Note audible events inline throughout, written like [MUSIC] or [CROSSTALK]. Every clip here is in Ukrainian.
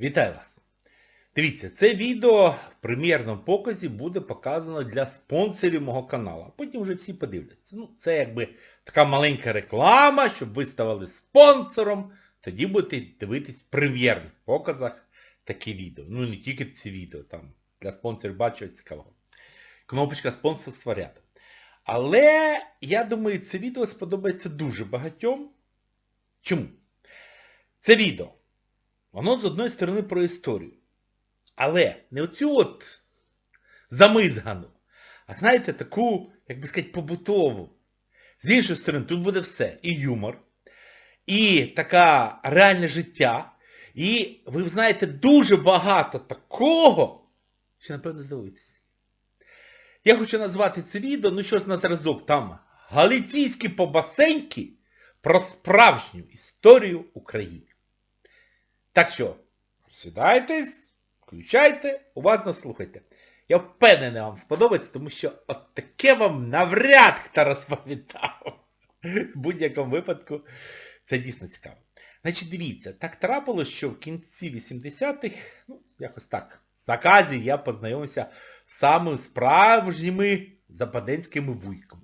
Вітаю вас! Дивіться, це відео в прем'єрному показі буде показано для спонсорів мого каналу. Потім вже всі подивляться. Ну, це якби така маленька реклама, щоб ви ставали спонсором. Тоді будете дивитись в прем'єрних показах такі відео. Ну не тільки ці відео, там для спонсорів бачу цікавого. Кнопочка спонсорства рядом. Але я думаю, це відео сподобається дуже багатьом. Чому? Це відео. Воно з одної сторони про історію. Але не оцю от замизгану, а знаєте, таку, як би сказати, побутову. З іншої сторони, тут буде все. І юмор, і така реальне життя. І ви знаєте дуже багато такого, що, напевно, здивуєтеся. Я хочу назвати це відео, ну щось на зразок, там галиційські побасеньки про справжню історію України. Так що, сідайтесь, включайте, уважно слухайте. Я впевнений, вам сподобається, тому що от таке вам навряд хто розповідав. В будь-якому випадку це дійсно цікаво. Значить, дивіться, так трапилось, що в кінці 80-х, ну, якось так, в заказі я познайомився з самими справжніми западенськими вуйками,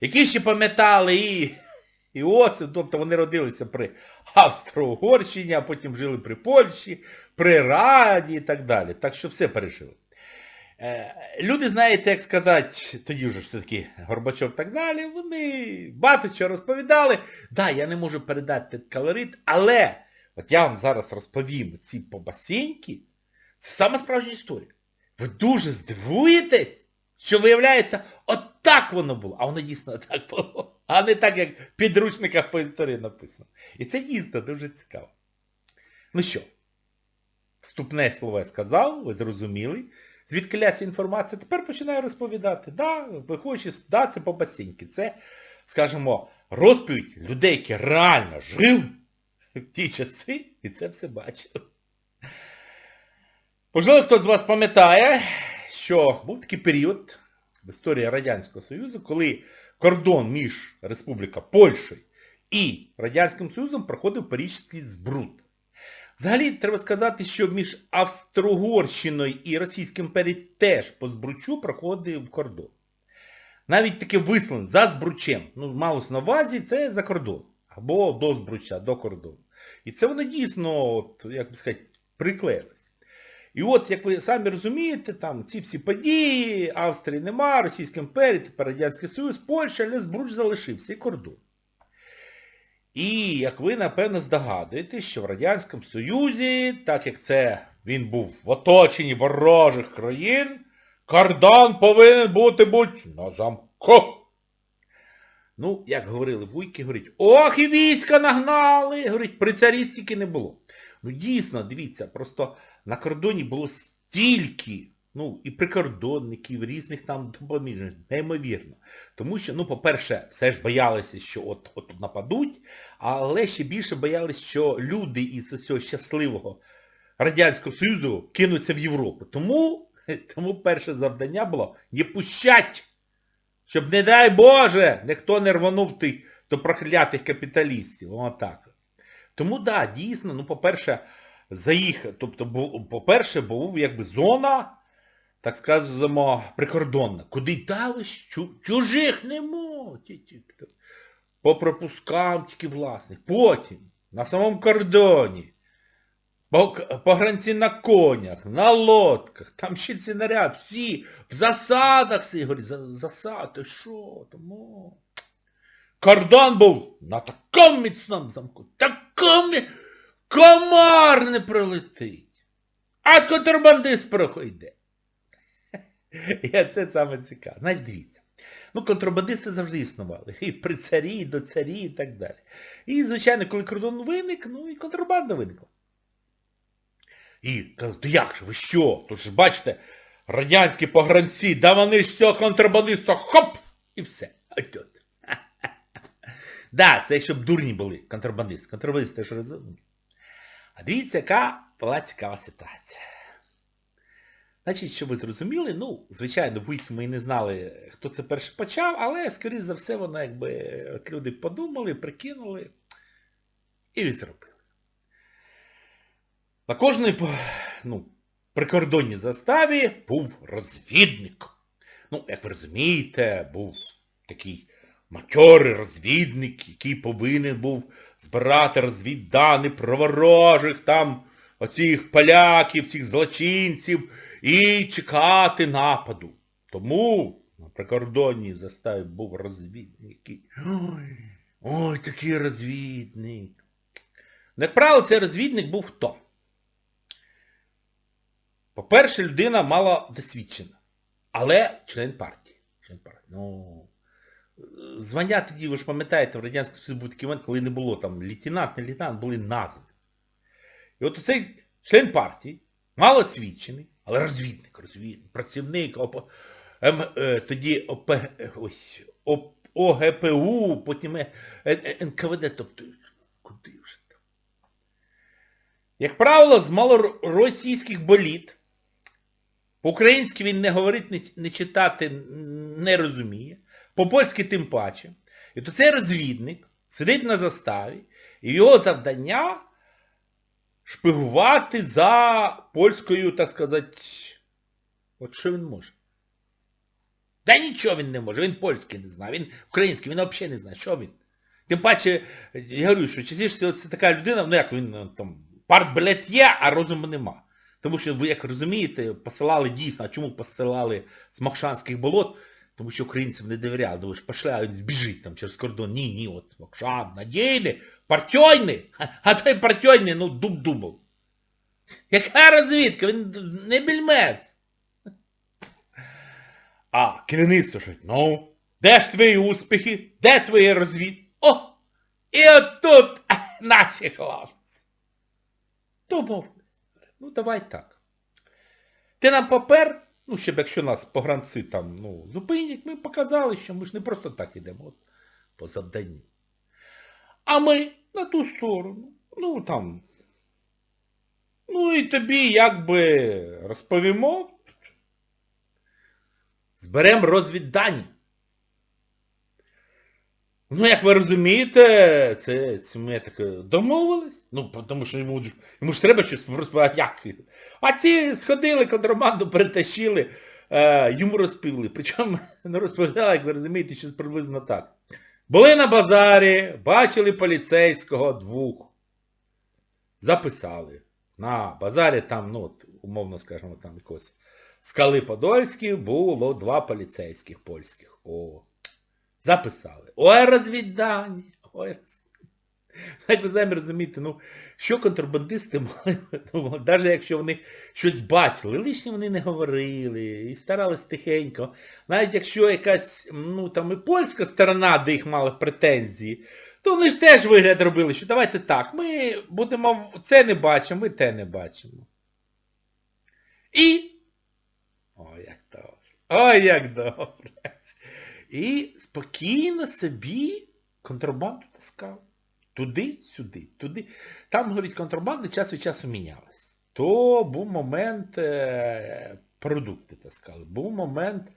які ще пам'ятали і Іосиф, тобто вони родилися при Австро-Угорщині, а потім жили при Польщі, при Раді і так далі. Так що все пережили. Е, Люди, знаєте, як сказати, тоді вже все-таки Горбачов так далі, вони багато чого розповідали. Да, я не можу передати калорит, але от я вам зараз розповім ці побасеньки, це саме справжня історія. Ви дуже здивуєтесь, що виявляється, от так воно було. А воно дійсно так було. А не так, як в підручниках по історії написано. І це дійсно дуже цікаво. Ну що, вступне слово я сказав, ви зрозуміли. Звідки ця інформація? Тепер починаю розповідати. Да, виходячи, да, це побасіньки. Це, скажімо, розповідь людей, які реально жили в ті часи і це все бачив. Можливо, хтось з вас пам'ятає, що був такий період в історії Радянського Союзу, коли кордон між Республіка Польщею і Радянським Союзом проходив річці Збрут. Взагалі, треба сказати, що між Австро-Угорщиною і Російською імперією теж по Збручу проходив кордон. Навіть таке висловлення за Збручем. Ну, малось на увазі, це за кордон. Або до Збруча, до кордону. І це воно дійсно, от, як би сказати, приклеїлось. І от, як ви самі розумієте, там ці всі події, Австрії нема, Російська імперія, тепер Радянський Союз, Польща, але Збруч залишився і кордон. І, як ви, напевно, здогадуєтесь, що в Радянському Союзі, так як це він був в оточенні ворожих країн, кордон повинен бути будь на замку. Ну, як говорили вуйки, говорить, ох і війська нагнали, говорить, при царі стільки не було. Ну дійсно, дивіться, просто на кордоні було стільки, ну, і прикордонників, різних там допоміжних, неймовірно. Тому що, ну, по-перше, все ж боялися, що от, от нападуть, але ще більше боялися, що люди із цього щасливого Радянського Союзу кинуться в Європу. Тому, [LAUGHS] тому перше завдання було не пущать, щоб, не дай Боже, ніхто не рванув тих до проклятих капіталістів. Отак. Тому, так, да, дійсно, ну, по-перше, заїхати, тобто, по-перше, був якби зона, так скажемо, прикордонна. Куди дали чужих не можуть. По пропускам тільки власних. Потім, на самому кордоні, по, по гранці на конях, на лодках, там ще ці наряд, всі, в засадах всі, говорять, засади, що там, о. Кордон був на такому міцному замку, такому комар не пролетить. А контрабандист проходить. І [LAUGHS] це саме цікаво. Значить, дивіться. Ну, контрабандисти завжди існували. І при царі, і до царі, і так далі. І, звичайно, коли кордон виник, ну і контрабанда виникла. І кажуть, як же, ви що? Тут ж бачите, радянські погранці, да вони ж цього контрабандиста, хоп! І все. Тут. [LAUGHS] Да, це якщо б дурні були контрабандисти. Контрабандисти ж розумні. А дивіться, яка була цікава ситуація. Значить, щоб ви зрозуміли, ну, звичайно, вуйки ми не знали, хто це перше почав, але, скоріш за все, воно якби от люди подумали, прикинули і зробили. На кожній ну, прикордонній заставі був розвідник. Ну, як ви розумієте, був такий матьорий розвідник, який повинен був збирати розвіддані про ворожих там оцих поляків, цих злочинців і чекати нападу. Тому на прикордонній заставі був розвідник. Ой, ой, такий розвідник. Як правило, цей розвідник був хто? По-перше, людина мало досвідчена, але член партії. Член партії. Ну, звання тоді, ви ж пам'ятаєте, в Радянському Союзі був такий момент, коли не було там лейтенант, не лейтенант, були назви. І от цей член партії, мало освічений, але розвідник, розвідник, працівник ОП, М, е, тоді ОП, е, ось, ОП, ОГПУ, потім е, НКВД, тобто, куди вже там? Як правило, з малоросійських боліт, по-українськи він не говорить, не читати не розуміє, по-польськи тим паче. І то цей розвідник сидить на заставі, і його завдання шпигувати за польською, так сказати, от що він може? Та нічого він не може, він польський не знає, він український, він взагалі не знає, що він. Тим паче, я говорю, що частіше це така людина, ну як він там, партбилет є, а розуму нема. Тому що, ви як розумієте, посилали дійсно, а чому посилали з Макшанських болот? Тому що українцям не довіряли, думаєш, він збіжить там через кордон. Ні, ні, от Макшан, надійний, партійний, а той партійний, ну, дуб-дубов. Яка розвідка? Він не більмес. А керівництво що, ну, де ж твої успіхи? Де твої розвід? О! І отут [LAUGHS] наші хлопці. Домовились. Ну, давай так. Ти нам папер, ну, щоб якщо нас погранці там, ну, зупинять, ми показали, що ми ж не просто так йдемо от, по завданню. А ми на ту сторону. Ну, там. Ну і тобі якби розповімо. Зберемо розвіддані. Ну, як ви розумієте, це, це ми так е, домовились. Ну, тому що йому, йому ж треба щось розповідати. Як? А ці сходили, контрабанду перетащили, е, йому розповіли. Причому [LAUGHS] не розповідали, як ви розумієте, щось приблизно так. Були на базарі, бачили поліцейського двох. Записали. На базарі там, ну, от, умовно скажемо, там якось скали Подольських було два поліцейських польських. О. Записали. Ой, розвіддані. Ой, розвіддані. Як ви самі розумієте, ну, що контрабандисти мали, ну, навіть якщо вони щось бачили, лишнє вони не говорили і старались тихенько. Навіть якщо якась, ну, там і польська сторона, де їх мали претензії, то вони ж теж вигляд робили, що давайте так, ми будемо це не бачимо, ми те не бачимо. І... Ой, як добре. Ой, як добре. І спокійно собі контрабанду таскав. Туди, сюди, туди. Там, говорить, контрабанда час від часу мінялась. То був момент е, продукти таскали, був момент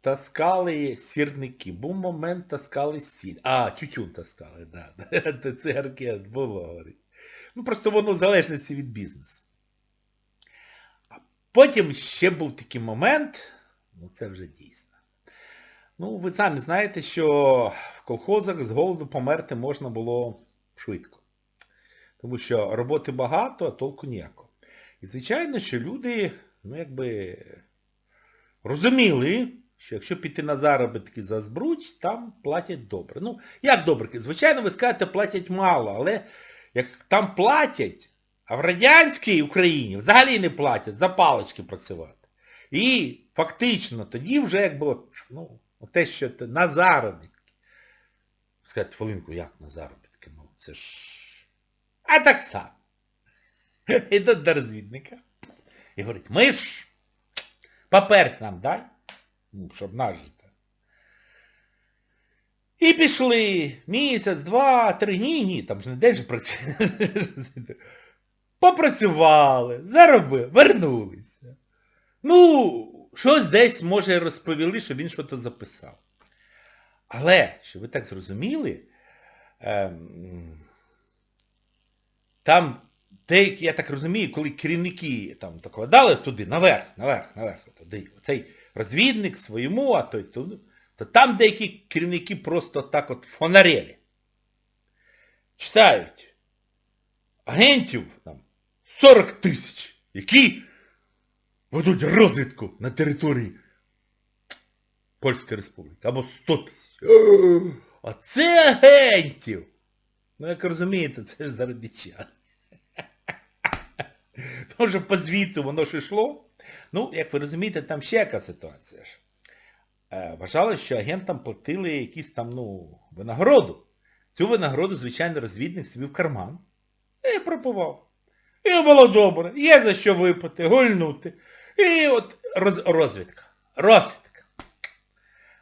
таскали сірники, був момент таскали сіль. А, тютюн таскали, да. [LAUGHS] Цигарки було, говорить. Ну просто воно в залежності від бізнесу. А потім ще був такий момент, ну це вже дійсно. Ну, ви самі знаєте, що в колхозах з голоду померти можна було швидко. Тому що роботи багато, а толку ніякого. І звичайно, що люди, ну якби, розуміли, що якщо піти на заробітки за збруч, там платять добре. Ну, як добре? Звичайно, ви скажете, платять мало, але як там платять, а в радянській Україні взагалі не платять за палички працювати. І фактично тоді вже якби, ну, те, що ти на заробітки. Сказати, хвилинку, як на заробітки? Ну, це ж... А так само. [LAUGHS] Ідуть до розвідника і говорить, ми ж папер нам дай, ну, щоб нажити. І пішли місяць, два, три, ні, ні, там ж не день же працює. [LAUGHS] Попрацювали, заробили, вернулися. Ну, щось десь, може, розповіли, що він щось записав. Але, щоб ви так зрозуміли, ем, там деякі, я так розумію, коли керівники там докладали туди, наверх, наверх, наверх, туди, оцей розвідник своєму, а той туди, то там деякі керівники просто так от фонарели. Читають. Агентів там 40 тисяч, які ведуть розвідку на території Польської Республіки. Або 100 тисяч. А це агентів! Ну, як розумієте, це ж заробітчан. [LAUGHS] Тому що по звіту воно ж йшло. Ну, як ви розумієте, там ще яка ситуація ж. Е, Вважали, що агентам платили якісь там, ну, винагороду. Цю винагороду, звичайно, розвідник собі в карман. І пропував. І було добре. Є за що випити, гульнути. І от роз, розвідка. Розвідка.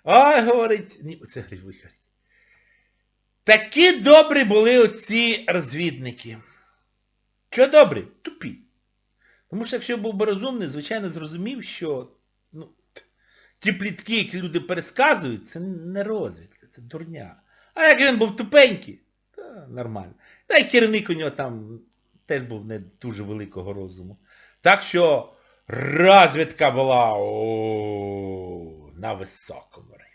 Ой, говорить, ні, оце говорить, виходить. Такі добрі були оці розвідники. Що добрі? Тупі. Тому що якщо був би розумний, звичайно, зрозумів, що ну, ті плітки, які люди пересказують, це не розвідка, це дурня. А як він був тупенький, то нормально. Та й керівник у нього там теж був не дуже великого розуму. Так що розвідка була о, на високому рівні.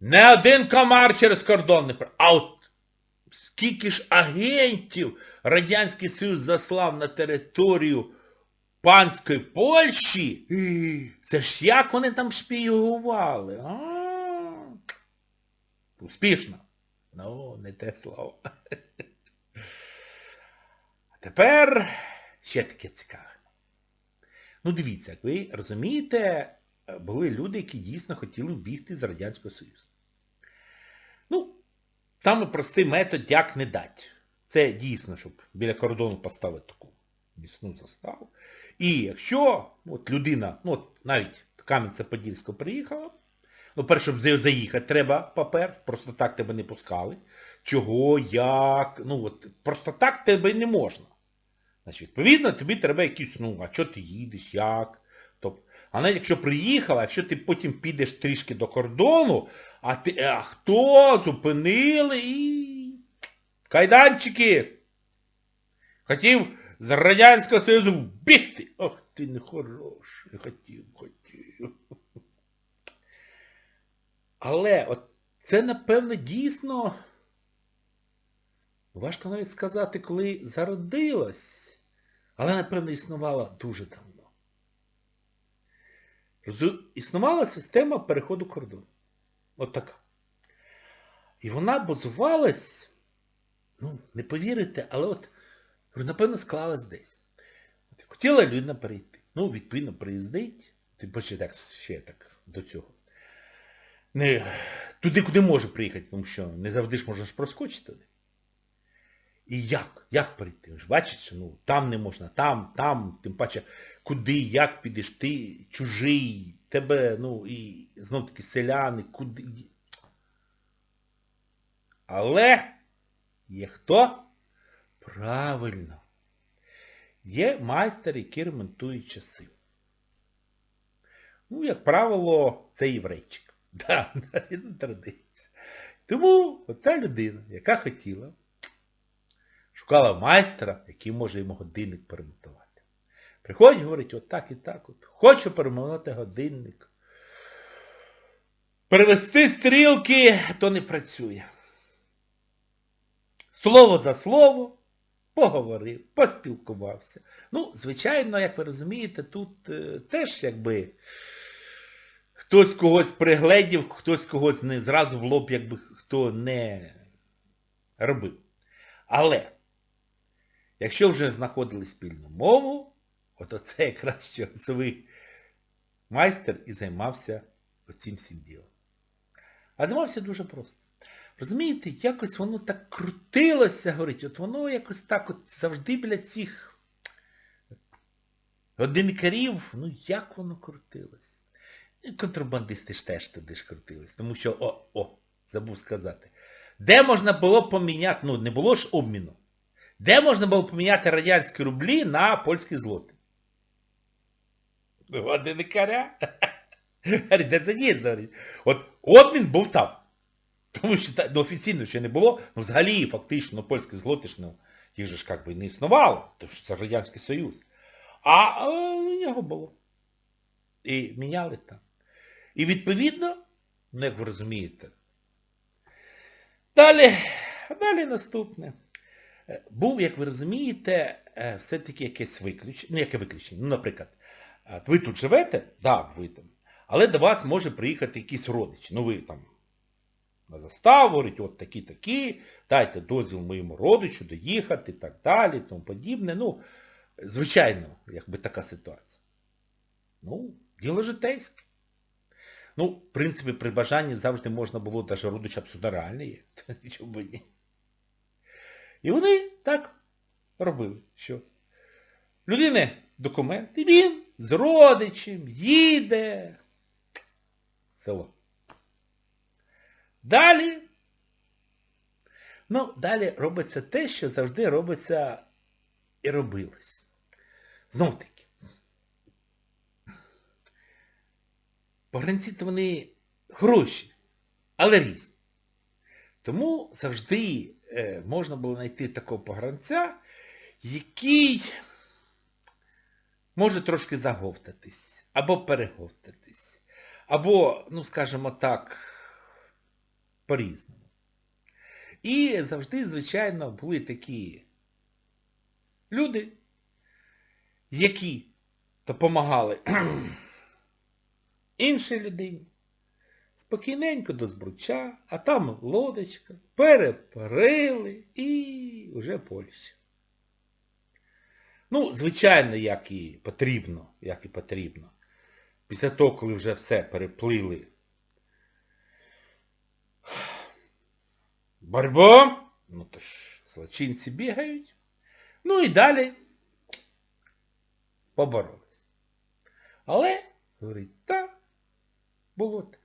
Не один комар через кордон не. А от скільки ж агентів Радянський Союз заслав на територію панської Польщі, це ж як вони там шпіювали? А? Успішно. Ну, не те слово. [LAUGHS] А тепер ще таке цікаве. Ну дивіться, як ви розумієте, були люди, які дійсно хотіли вбігти з Радянського Союзу. Ну, саме простий метод, як не дать. Це дійсно, щоб біля кордону поставити таку міцну заставу. І якщо от людина, ну от навіть Кам'янця-Подільська приїхала, ну перше, щоб заїхати, треба папер, просто так тебе не пускали. Чого, як, ну от просто так тебе не можна. Значить, відповідно, тобі треба якісь, ну, а що ти їдеш, як? Тобто, а навіть якщо приїхала, якщо ти потім підеш трішки до кордону, а ти, а хто? Зупинили і... Кайданчики! Хотів з Радянського Союзу вбігти. Ох, ти не хороший. Хотів, хотів. Але от це, напевно, дійсно... Важко навіть сказати, коли зародилось, але, напевно, існувала дуже давно. Існувала система переходу кордону. От така. І вона базувалась, ну, не повірите, але от, напевно, склалась десь. От, хотіла людина перейти. Ну, відповідно, приїздить, тим паче так, ще так до цього. Не, туди, куди може приїхати, тому що не завжди ж можна ж проскочити туди. І як? Як перейти? Ви ж бачите, ну, там не можна, там, там, тим паче, куди, як підеш, ти чужий, тебе, ну, і знов таки селяни, куди. Але є хто? Правильно. Є майстер, який ремонтує часи. Ну, як правило, це єврейчик. [LAUGHS] Да, традиція. Тому от та людина, яка хотіла, шукала майстра, який може йому годинник перемонтувати. Приходить, говорить, от так і так, от, хочу перемонтувати годинник. Перевести стрілки, то не працює. Слово за слово, поговорив, поспілкувався. Ну, звичайно, як ви розумієте, тут е, теж якби хтось когось пригледів, хтось когось не зразу в лоб, якби хто не робив. Але, якщо вже знаходили спільну мову, от оце якраз часовий майстер і займався оцим всім ділом. А займався дуже просто. Розумієте, якось воно так крутилося, говорить, от воно якось так от завжди біля цих годинникарів, ну як воно крутилось. Контрабандисти ж теж туди ж крутились. Тому що, о, о, забув сказати. Де можна було поміняти, ну не було ж обміну. Де можна було поміняти радянські рублі на польські злоти? Годинникаря? Де це дійсно? От обмін був там. Тому що ну, офіційно ще не було, ну взагалі фактично ну, польські злоти ж ну, їх же ж як би не існувало, тому що це Радянський Союз. А у нього було. І міняли там. І відповідно, ну як ви розумієте, далі, далі наступне. Був, як ви розумієте, е, все-таки якесь виключення. Ну, яке виключення? Ну, наприклад, е, ви тут живете, так, ви там, але до вас може приїхати якийсь родич. Ну ви там на заставу, говорить, от такі-такі, дайте дозвіл моєму родичу доїхати і так далі, тому подібне. Ну, звичайно, якби така ситуація. Ну, діло житейське. Ну, в принципі, при бажанні завжди можна було, навіть родич абсолютно реальний є. [LAUGHS] Чому ні? І вони так робили, що людини документ, і він з родичем їде в село. Далі, ну, далі робиться те, що завжди робиться і робилось. Знов таки. Погранці-то вони хороші, але різні. Тому завжди можна було знайти такого погранця, який може трошки заговтатись, або переговтатись, або, ну, скажімо так, по-різному. І завжди, звичайно, були такі люди, які допомагали [CLEARS THROAT] іншій людині, спокійненько до збруча, а там лодочка, перепарили і вже Польща. Ну, звичайно, як і потрібно, як і потрібно. Після того, коли вже все переплили борьбу, ну то ж злочинці бігають. Ну і далі поборолись. Але, говорить, так, було так.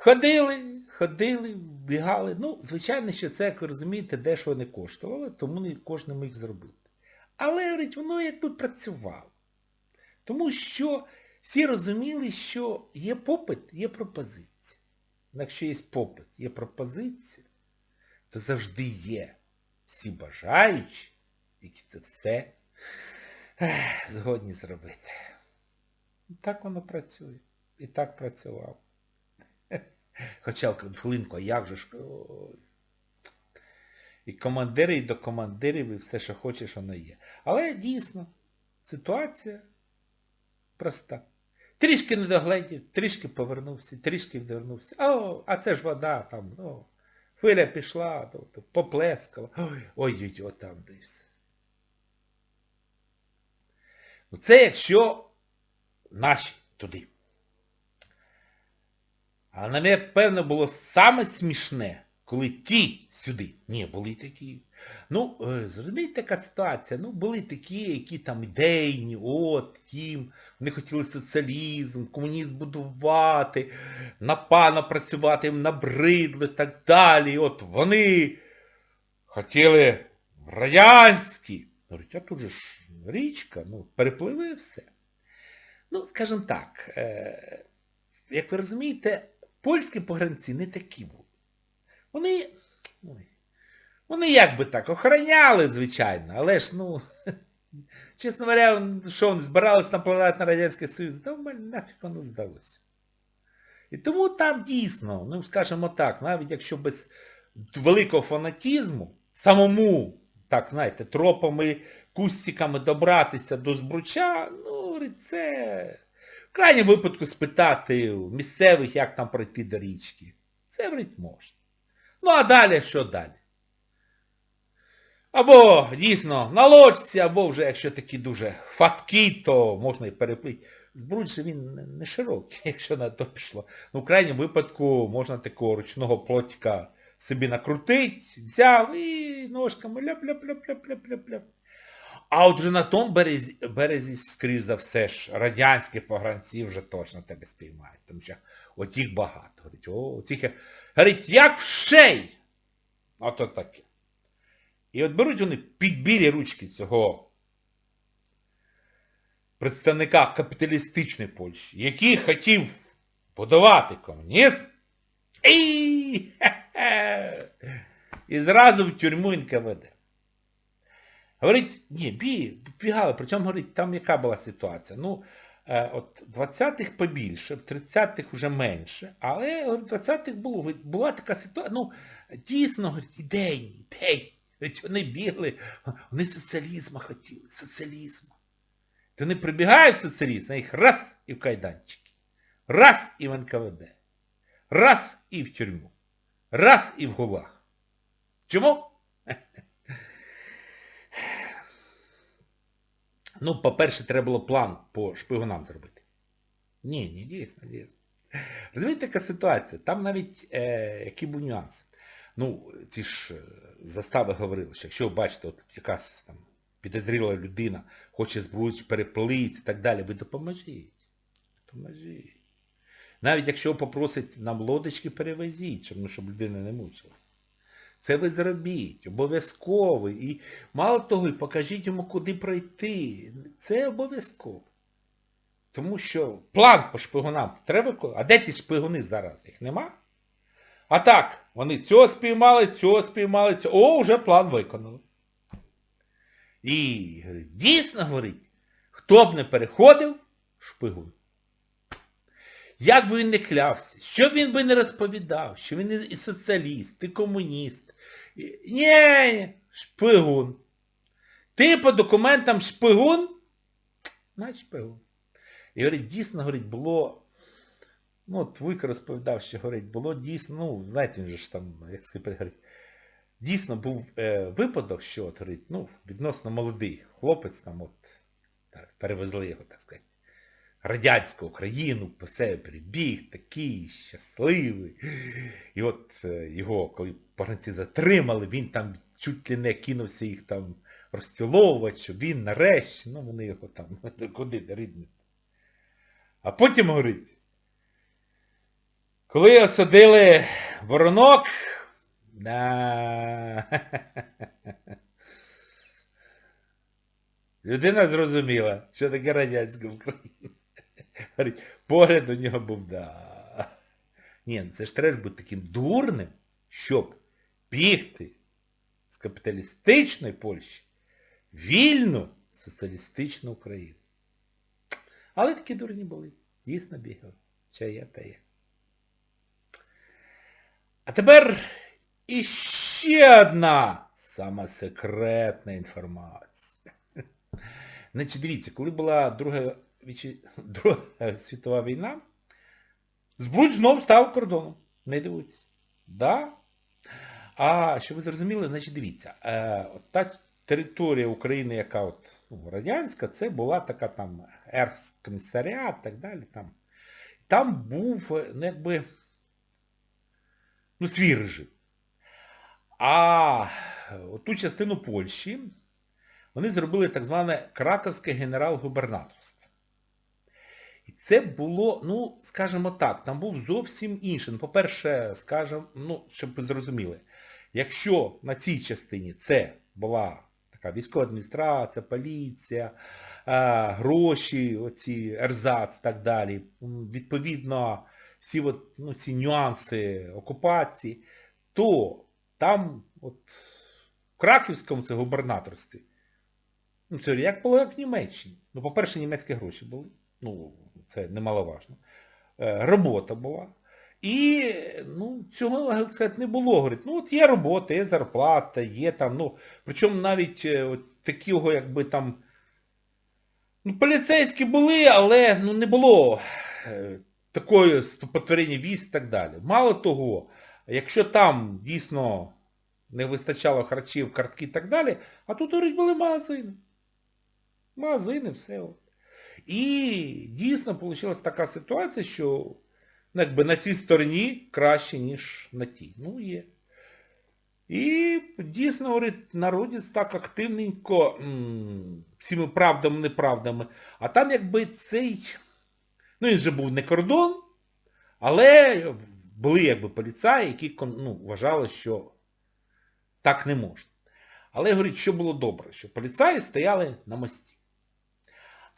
Ходили, ходили, бігали. Ну, звичайно, що це, як ви розумієте, дещо не коштувало, тому не кожен міг зробити. Але, говорить, воно як тут працювало. Тому що всі розуміли, що є попит, є пропозиція. Ну, Якщо є попит, є пропозиція, то завжди є всі бажаючі, які це все згодні зробити. Так воно працює. І так працював. Хоча хвилинку, як же ж. І командири, і до командирів, і все, що хочеш, воно є. Але дійсно, ситуація проста. Трішки не догледів, трішки повернувся, трішки повернувся. О, а це ж вода там, ну, хвиля пішла, то, то поплескала. Ой, ой, ой, там де все. Ну це якщо наші туди. А на певно, було саме смішне, коли ті сюди. Ні, були такі. Ну, е, зрозумієте, така ситуація. Ну, були такі, які там ідейні, от, їм, вони хотіли соціалізм, комунізм будувати, на пана працювати, їм набридли і так далі. От вони хотіли радянські. Говорить, а тут же ж річка, ну, перепливи все. Ну, скажімо так, е, як ви розумієте, польські погранці не такі були. Вони, вони як би так, охороняли, звичайно, але ж, ну, [LAUGHS] чесно говоря, що вони збирались напливати на Радянський Союз, мене нафіг воно здалося. І тому там дійсно, ну, скажімо так, навіть якщо без великого фанатізму, самому, так, знаєте, тропами, кустиками добратися до збруча, ну, це... В крайньому випадку спитати місцевих, як там пройти до річки. Це, говорить, можна. Ну, а далі що далі? Або, дійсно, на лодці, або вже, якщо такі дуже фаткі, то можна і переплити. Збруч же він не- широкий, [LAUGHS] якщо на то пішло. Ну, в крайньому випадку можна такого ручного плотика собі накрутить, взяв і ножками ляп-ляп-ляп-ляп-ляп-ляп-ляп. А от вже на тому березі, березі, скоріш за все ж, радянські погранці вже точно тебе спіймають. Тому що от їх багато. Говорить, о, цих, говорить, як в шей. Ото таке. І от беруть вони під білі ручки цього представника капіталістичної Польщі, який хотів будувати комунізм. І, [LAUGHS] і зразу в тюрму НКВД. Говорить, ні, бі, бігали, причому говорить, там яка була ситуація. Ну, е, от 20-х побільше, в 30-х вже менше, але в 20-х було, була така ситуація, ну, дійсно, говорить, ідейні, ідейні. Говорить, вони бігли, вони соціалізму хотіли, соціалізму. То вони прибігають в соціалізм, а їх раз і в кайданчики, раз і в НКВД, раз і в тюрму, раз і в гулаг. Чому? Ну, по-перше, треба було план по шпигунам зробити. Ні, ні, дійсно, дійсно. Розумієте, яка ситуація? Там навіть е, який був нюанс. Ну, ці ж е, застави говорили, що якщо ви бачите, от якась там підозріла людина, хоче зброю переплити і так далі, ви допоможіть. Допоможіть. Навіть якщо попросить нам лодочки, перевезіть, щоб, ну, щоб людина не мучилась. Це ви зробіть, обов'язково. І мало того, і покажіть йому, куди пройти. Це обов'язково. Тому що план по шпигунам треба. А де ті шпигуни зараз? Їх нема? А так, вони цього спіймали, цього спіймали, цього. О, вже план виконали. І дійсно говорить, хто б не переходив, шпигун. Як би він не клявся, що б він би не розповідав, що він і соціаліст, і комуніст. Ні, шпигун. Ти по документам шпигун? Значить шпигун. І говорить, дійсно, говорить, було... Ну, от розповідав, що говорить, було дійсно, ну, знаєте, він же ж там, як сказати, говорить, дійсно був е, випадок, що от, говорить, ну, відносно молодий хлопець там от, так, перевезли його, так сказати, радянську Україну, по себе прибіг, такий щасливий. І от е, його, коли погранці затримали, він там чуть ли не кинувся їх там розціловувати, щоб він нарешті, ну вони його там, [LAUGHS] куди рідне. А потім говорить, коли осадили воронок, [LAUGHS] людина зрозуміла, що таке радянська Україна. Говорить, погляд у нього був, да. Ні, ну це ж треба бути таким дурним, щоб бігти з капіталістичної Польщі вільну соціалістичну Україну. Але такі дурні були. Дійсно бігали. Чи є. А тепер іще одна сама секретна інформація. Значить, дивіться, коли була Друга, Вічі... [LAUGHS] Друга світова війна, Збруч знов став кордоном. Не дивуйтесь. Да? А що ви зрозуміли, значить дивіться, е, от та територія України, яка от, ну, радянська, це була така там ерскомісаріат і так далі. Там. Там був, е, ну якби, ну, свій режим. А ту частину Польщі вони зробили так зване Краковське генерал-губернаторство. Це було, ну, скажімо так, там був зовсім інший. Ну, по-перше, скажімо, ну, щоб ви зрозуміли, якщо на цій частині це була така військова адміністрація, поліція, гроші, оці ерзац і так далі, відповідно, всі от, ну, ці нюанси окупації, то там от в Краківському це губернаторстві, ну, це як було як в Німеччині. Ну, по-перше, німецькі гроші були. Ну, це немаловажно. Е, Робота була. І ну, цього як не було. Говорить, ну от є робота, є зарплата, є там, ну, причому навіть е, от такого, якби там, ну, поліцейські були, але ну, не було е, такої стопотворення військ і так далі. Мало того, якщо там дійсно не вистачало харчів, картки і так далі, а тут, говорить, були магазини. Магазини, все. І дійсно вийшла така ситуація, що ну, якби на цій стороні краще, ніж на тій. Ну, є. І дійсно, говорить, народець так активненько, всіми правдами, неправдами. А там якби цей, ну він же був не кордон, але були якби поліцаї, які ну, вважали, що так не можна. Але, говорить, що було добре, що поліцаї стояли на мості.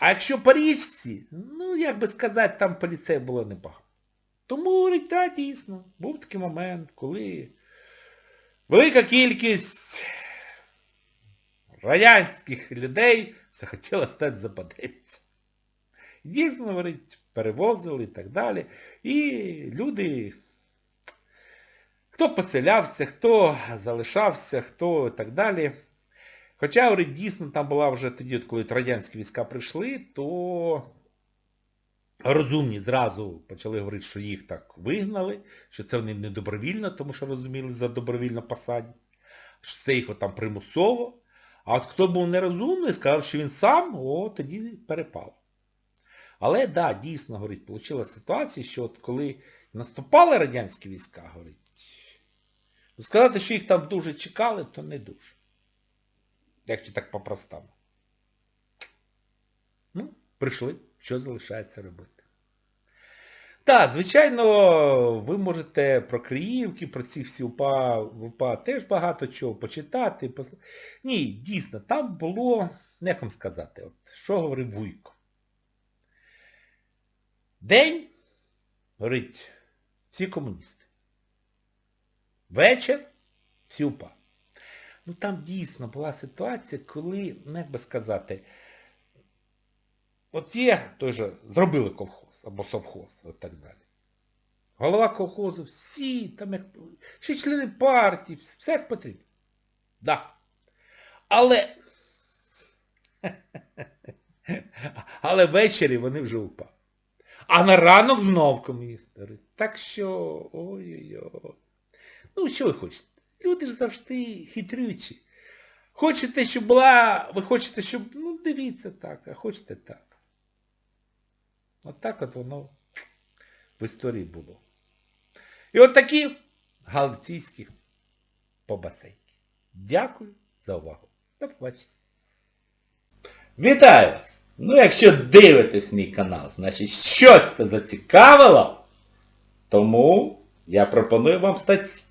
А якщо по річці, ну, як би сказати, там поліцеїв було небагато. Тому, так, дійсно, був такий момент, коли велика кількість радянських людей захотіло стати западельцем. Дійсно, говорить, перевозили і так далі. І люди, хто поселявся, хто залишався, хто і так далі. Хоча, говорить, дійсно там була вже тоді, коли радянські війська прийшли, то розумні зразу почали говорити, що їх так вигнали, що це вони не добровільно, тому що розуміли за добровільно посадять, що це їх отам примусово. А от хто був нерозумний, сказав, що він сам, о, тоді перепав. Але, так, да, дійсно, говорить, вийшла ситуація, що от коли наступали радянські війська, говорить, ну, сказати, що їх там дуже чекали, то не дуже. Якщо так по-простому. Ну, прийшли, що залишається робити. Так, звичайно, ви можете про Криївки, про ці всі УПА, УПА теж багато чого почитати. Посл... Ні, дійсно, там було, вам сказати, от, що говорив Вуйко. День, говорить, всі комуністи. Вечір всі УПА. Ну там дійсно була ситуація, коли, ну як би сказати, от є той же, зробили колхоз або совхоз, от так далі. Голова колхозу, всі, там як, ще члени партії, все як потрібно. Да. Але, [LAUGHS] але ввечері вони вже упали. А на ранок знов комуністи. Так що, ой-ой-ой. Ну, що ви хочете? Люди ж завжди хитрючі. Хочете, щоб була, ви хочете, щоб, ну, дивіться так, а хочете так. От так от воно в історії було. І от такі галиційські побасейки. Дякую за увагу. До побачення. Вітаю вас! Ну, якщо дивитесь мій канал, значить щось це зацікавило, тому я пропоную вам стати